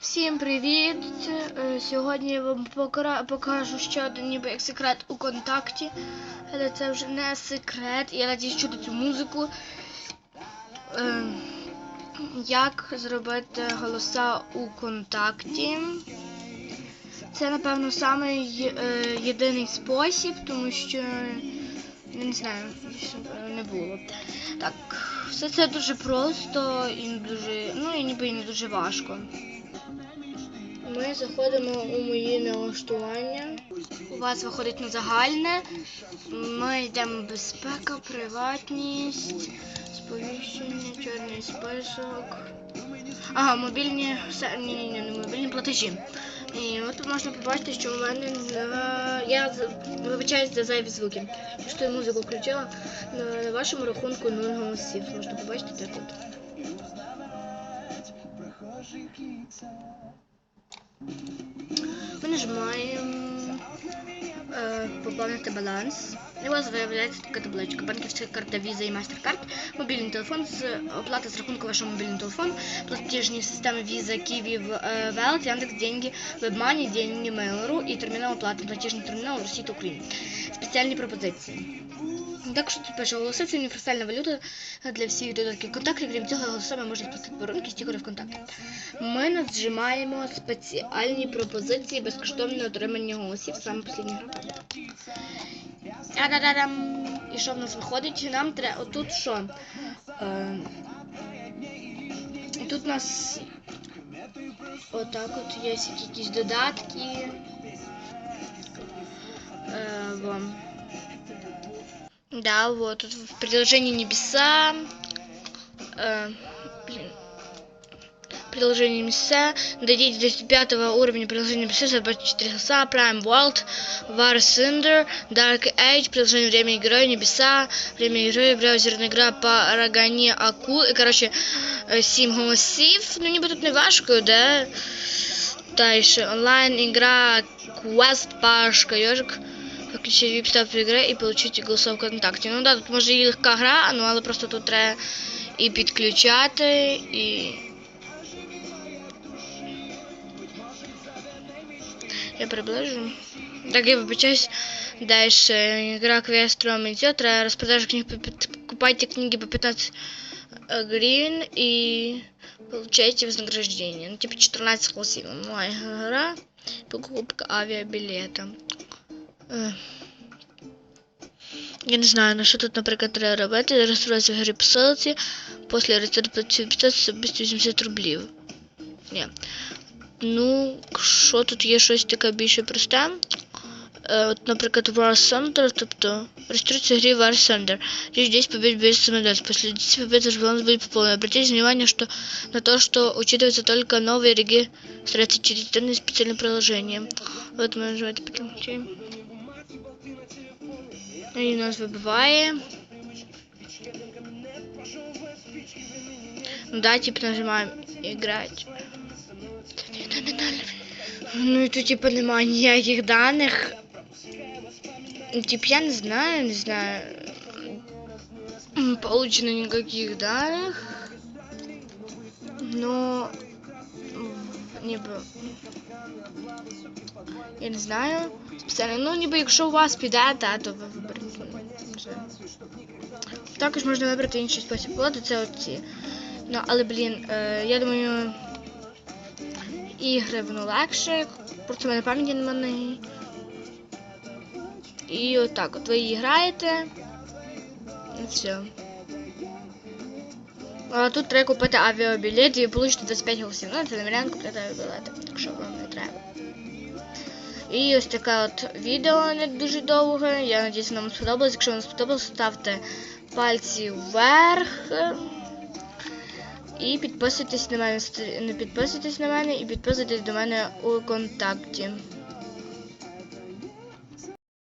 Всім привіт! Е, сьогодні я вам покажу ще один ніби як секрет у контакті. Але це вже не секрет. Я надіюсь чути цю музику. Е, як зробити голоса у контакті? Це, напевно, самий е, єдиний спосіб, тому що не знаю, більше, не було. Так, все це дуже просто і не дуже, ну і ніби і не дуже важко. Ми заходимо у мої налаштування. У вас виходить на загальне. Ми йдемо безпека, приватність, сповіщення, чорний список. Ага, мобільні все- ні, ні, ні, не мобільні платежі. І от можна побачити, що у мене на я вибачаюсь за зайві звуки. Що я музику включила на, вашому рахунку 0 голосів. Можна побачити так от. Ми нажимаємо е, поповнити баланс. І у вас виявляється така табличка. Банківська карта Visa і MasterCard, мобільний телефон з оплата з рахунку вашого мобільного телефону, платіжні системи Visa, Kiwi, е, Welt, Яндекс, Деньги, WebMoney, Деньги, Mail.ru і термінал оплати, платіжний термінал Росії та України. Спеціальні пропозиції. Так що тут пише, голоси це універсальна валюта для всіх додатків контактів. Крім цього, голосами можна сплатити воронки, стікери в контакти. Ми нажимаємо спеціальні пропозиції безкоштовне отримання голосів. Саме послідня гра. І що в нас виходить? Нам треба. Отут що? Е, тут у нас отак от є якісь додатки. Е, вам. Да, вот тут в приложении Небеса. Э, блин. Приложение Небеса. Дойдите до 5 уровня приложения Небеса, забрать 4 голоса. Prime World, War Cinder, Dark Age, приложение Время игры, Небеса, Время игры, браузерная игра по Рогане Аку. И, короче, 7 голосів. Ну, ніби тут не важко, да? Дальше. Онлайн игра Quest Пашка, ежик Включить вип ставку игры и получить голосов в контакті. Ну да, тут може і легка гра, ну але просто тут треба і підключати, і. Я приближу. Так, я вибачаюсь. Дальше. Игра квестром идет. Треба распродажа книг. по пят- Покупайте книги по 15 э, гривен и получаете вознаграждение. Ну, типа 14 голосів. Онлайн гра. Покупка авиабилета. Е. Я не знаю, на що тут, наприклад, треба робити. Реєструватися в грі по ссылці. Після реєстрації підписатися 280 рублів. Ні. Ну, що тут є щось таке більше просте? Е, от, наприклад, War Thunder, тобто реєструється в грі War Thunder. Речь здесь побед без самодельств. После 10 побед ваш баланс будет пополнен. Обратите внимание что, на то, что учитываются только новые регистрации через интернет специальное приложение. Вот мы нажимаем подключаем. І нас вибиває. Ну да, типа нажимаем играть. Ну і тут типа немає ніяких даних. Ну, Тип я не знаю, не знаю. М, Получено никаких данных. Но в- ніби. Я не знаю. Спеціально. Ну, ніби якщо у вас піде, та, то ви виберете. Не знаю. Також можна вибрати інший спосіб оплати, це оці. Ну, але, блін, е, я думаю, ігри воно легше. Просто в мене пам'яті на неї. І отак, от ви її граєте. І все. А тут треба купити авіабілет і получите 25 голосів. Ну, це не варіант купити авіабілети, якщо вам не треба. І ось таке от відео не дуже довге. Я надіюсь, вам сподобалось. Якщо вам сподобалось, ставте пальці вверх. І підписуйтесь на мене, не підписуйтесь на мене і підписуйтесь до мене у контакті.